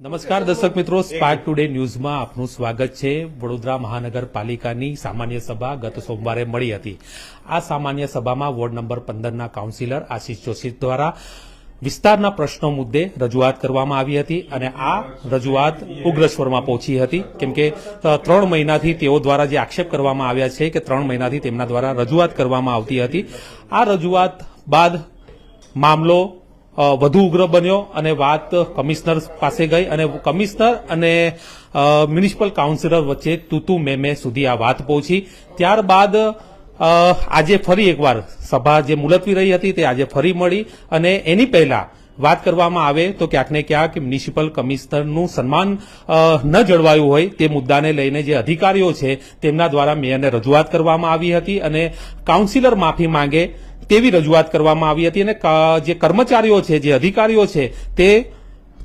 નમસ્કાર દર્શક મિત્રો સ્પાર્ક ટુડે ન્યૂઝમાં આપનું સ્વાગત છે. વડોદરા મહાનગરપાલિકાની સામાન્ય સભા ગત સોમવારે મળી હતી. આ સામાન્ય સભામાં વોર્ડ નંબર પંદરના કાઉન્સિલર આશિષ જોશી દ્વારા વિસ્તારના પ્રશ્નો મુદ્દે રજૂઆત કરવામાં આવી હતી અને આ રજૂઆત ઉગ્ર સ્વરમાં પહોંચી હતી. કેમ કે ત્રણ મહિનાથી તેઓ દ્વારા જે આક્ષેપ કરવામાં આવ્યા છે કે ત્રણ મહિનાથી તેમના દ્વારા રજૂઆત કરવામાં આવતી હતી. આ રજૂઆત બાદ મામલો વધુ ઉગ્ર બન્યો અને વાત કમિશનર પાસે ગઈ અને કમિશનર અને મ્યુનિસિપલ કાઉન્સિલર વચ્ચે તૂતુ મેમે સુધી આ વાત પહોંચી. ત્યારબાદ આજે ફરી એકવાર સભા જે મુલતવી રહી હતી તે આજે ફરી મળી અને એની પહેલા વાત કરવામાં આવે તો ક્યાંક ને ક્યાંક મ્યુનિસિપલ કમિશનરનું સન્માન ન જળવાયું હોય તે મુદ્દાને લઈને જે અધિકારીઓ છે તેમના દ્વારા મેયરને રજૂઆત કરવામાં આવી હતી અને કાઉન્સિલર માફી માંગે તેવી રજૂઆત કરવામાં આવી હતી અને જે કર્મચારીઓ છે જે અધિકારીઓ છે તે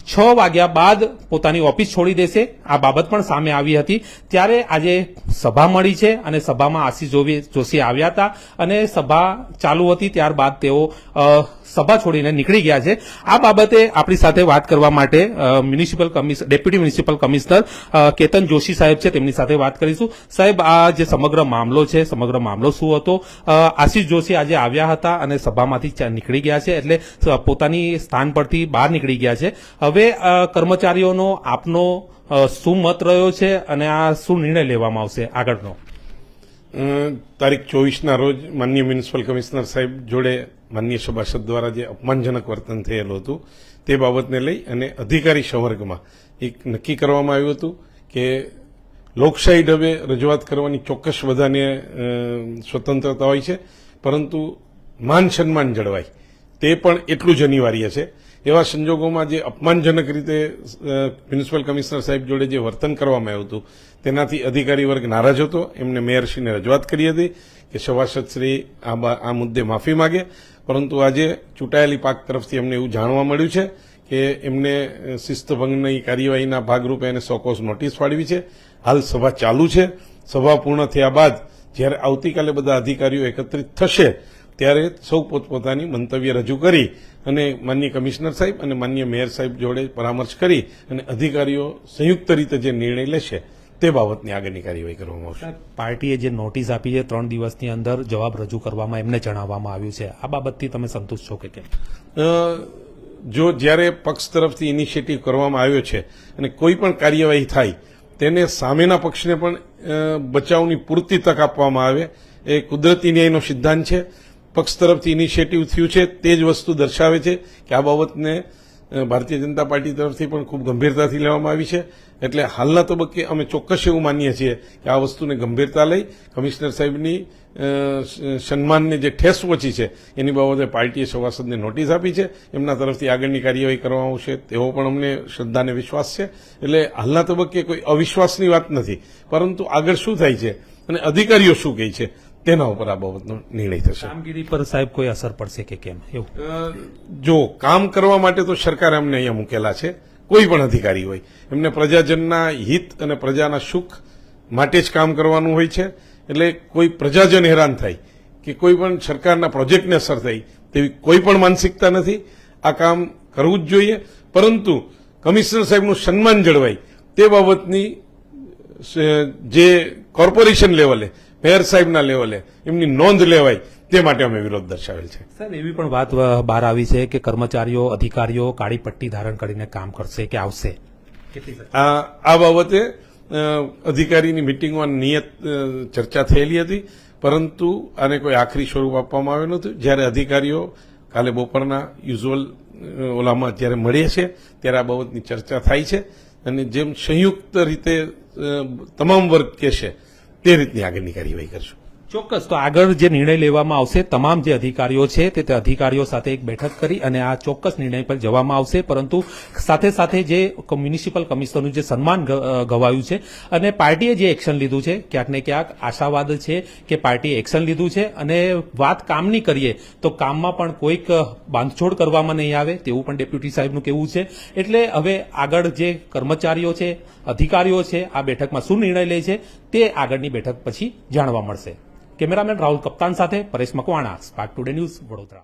છ વાગ્યા બાદ પોતાની ઓફિસ છોડી દેશે. આ બાબત પણ સામે આવી હતી. ત્યારે આજે સભા મળી છે અને સભામાં આશીષ જોશી આવ્યા હતા અને સભા ચાલુ હતી. ત્યારબાદ તેઓ સભા છોડીને નીકળી ગયા છે. આ બાબતે આપણી સાથે વાત કરવા માટે municipal commissioner deputy municipal commissioner Ketan Joshi સાહેબ છે. તેમની સાથે વાત કરીશું. સાહેબ, આ જે સમગ્ર મામલો છે, સમગ્ર મામલો શું હતો? આશીષ જોશી આજે આવ્યા હતા અને સભામાંથી નીકળી ગયા છે. એટલે પોતાની સ્થાન પરથી બહાર નીકળી ગયા છે. અ, કર્મચારીઓનો આપનો શું મત રહ્યો છે અને આ શું નિર્ણય લેવામાં આવશે આગળનો? તારીખ ચોવીસના રોજ માનનીય મ્યુનિસિપલ કમિશનર સાહેબ જોડે માનનીય સભાસદ દ્વારા જે અપમાનજનક વર્તન થયેલું હતું તે બાબતને લઈ અને અધિકારી સંવર્ગમાં એક નક્કી કરવામાં આવ્યું હતું કે લોકશાહી ઢબે રજૂઆત કરવાની ચોક્કસ બધાને સ્વતંત્રતા હોય છે પરંતુ માન સન્માન જળવાય. તે પણ એટલું જ અનિવાર્ય છે. એવા સંજોગોમાં જે અપમાનજનક રીતે મ્યુનિસિપલ કમિશનર સાહેબ જોડે જે વર્તન કરવામાં આવ્યું હતું, તેનાથી અધિકારી વર્ગ નારાજ હતો. એમને મેયરશ્રીને રજૂઆત કરી હતી કે સભાસદશ્રી આ આ મુદ્દે માફી માગે. પરંતુ આજે ચૂંટાયેલી પાક તરફથી અમને એવું જાણવા મળ્યું છે કે એમને શિસ્તભંગની કાર્યવાહીના ભાગરૂપે એને સોકોસ નોટિસ ફાળવી છે. હાલ સભા ચાલુ છે. સભા પૂર્ણ થયા બાદ જ્યારે આવતીકાલે બધા અધિકારીઓ એકત્રિત થશે ત્યારે સૌ પોતપોતાની મંતવ્ય રજૂ કરી અને માન્ય કમિશનર સાહેબ અને માન્ય મેયર સાહેબ જોડે પરામર્શ કરી અને અધિકારીઓ સંયુક્ત રીતે જે નિર્ણય લેશે તે બાબતની આગળની કાર્યવાહી કરવામાં આવશે. પાર્ટીએ જે નોટિસ આપી છે ત્રણ દિવસની અંદર જવાબ રજૂ કરવામાં એમને જણાવવામાં આવ્યું છે. આ બાબતથી તમે સંતુષ્ટ છો કે કેમ? જો જ્યારે પક્ષ તરફથી ઇનિશિયેટિવ કરવામાં આવ્યો છે અને કોઈ પણ કાર્યવાહી થાય તેને સામેના પક્ષને પણ બચાવની પૂરતી તક આપવામાં આવે એ કુદરતી ન્યાયનો સિદ્ધાંત છે. પક્ષ તરફથી ઇનિશિયેટિવ થયું છે, તે જ વસ્તુ દર્શાવે છે કે આ બાબતને ભારતીય જનતા પાર્ટી તરફથી પણ ખૂબ ગંભીરતાથી લેવામાં આવી છે. એટલે હાલના તબક્કે અમે ચોક્કસ એવું માનીએ છીએ કે આ વસ્તુને ગંભીરતા લઈ કમિશનર સાહેબની સન્માનને જે ઠેસ પહોંચી છે, એની બાબતે પાર્ટીએ સભાસદને નોટિસ આપી છે. એમના તરફથી આગળની કાર્યવાહી કરવામાં આવશે, તેવો પણ અમને શ્રદ્ધાને વિશ્વાસ છે. એટલે હાલના તબક્કે કોઈ અવિશ્વાસની વાત નથી. પરંતુ આગળ શું થાય છે? અને અધિકારીઓ શું કહે છે? તેના ઉપર આ બાબતનો નિર્ણય થશે. કામગીરી પર સાહેબ કોઈ અસર પડશે કે કેમ? એવું. જો કામ કરવા માટે તો સરકારે અમને અહીંયા મૂકેલા છે કોઈ પણ અધિકારી હોય. એમને પ્રજાજનના હિત અને પ્રજાના સુખ માટે જ કામ કરવાનું હોય છે. એટલે કોઈ પ્રજાજન હેરાન થાય કે કોઈ પણ સરકારના પ્રોજેક્ટને અસર થઈ તેવી કોઈ પણ માનસિકતા નથી. આ કામ કરવું જ જોઈએ. પરંતુ કમિશનર સાહેબનું સન્માન જળવાય તે બાબતની જે કોર્પોરેશન લેવલે મેયર સાહેબના લેવલે એમની નોંધ લેવાય તે માટે અમે વિરોધ દર્શાવેલ છે. સાહેબ એવી પણ વાત બહાર આવી છે કે કર્મચારીઓ અધિકારીઓ કાળી પટ્ટી ધારણ કરીને કામ કરશે કે આવશે? આ આ બાબતે અધિકારીની મિટિંગમાં નિયત ચર્ચા થયેલી હતી પરંતુ આને કોઈ આખરી સ્વરૂપ આપવામાં આવ્યું નહોતું. જ્યારે અધિકારીઓ કાલે બપોરના યુઝ્યુઅલ ઓલામાં જ્યારે મળીએ છે ત્યારે આ બાબતની ચર્ચા થાય છે. અને જેમ સંયુક્ત રીતે તમામ વર્ગ કહેશે તે રીતની આગળની કાર્યવાહી કરશું. ચોક્કસ. તો આગળ જે નિર્ણય લેવામાં આવશે, તમામ જે અધિકારીઓ છે, તે અધિકારીઓ સાથે એક બેઠક કરી અને આ ચોક્કસ નિર્ણય પર જવામાં આવશે. પરંતુ સાથે સાથે જે મ્યુનિસિપલ કમિશનરનું જે સન્માન ગવાયું છે અને પાર્ટીએ જે એક્શન લીધું છે, ક્યાંક ને ક્યાંક આશાવાદ છે કે પાર્ટીએ એક્શન લીધું છે અને વાત કામની કરીએ તો કામમાં પણ કોઈક બાંધછોડ કરવામાં નહીં આવે તેવું પણ ડેપ્યુટી સાહેબનું કહેવું છે. એટલે હવે આગળ જે કર્મચારીઓ છે, અધિકારીઓ છે, આ બેઠકમાં શું નિર્ણય લે છે તે આગળની બેઠક પછી જાણવા મળશે. કેમેરામેન રાહુલ કપ્તાન સાથે Paresh Makwana spark today news Vadodara.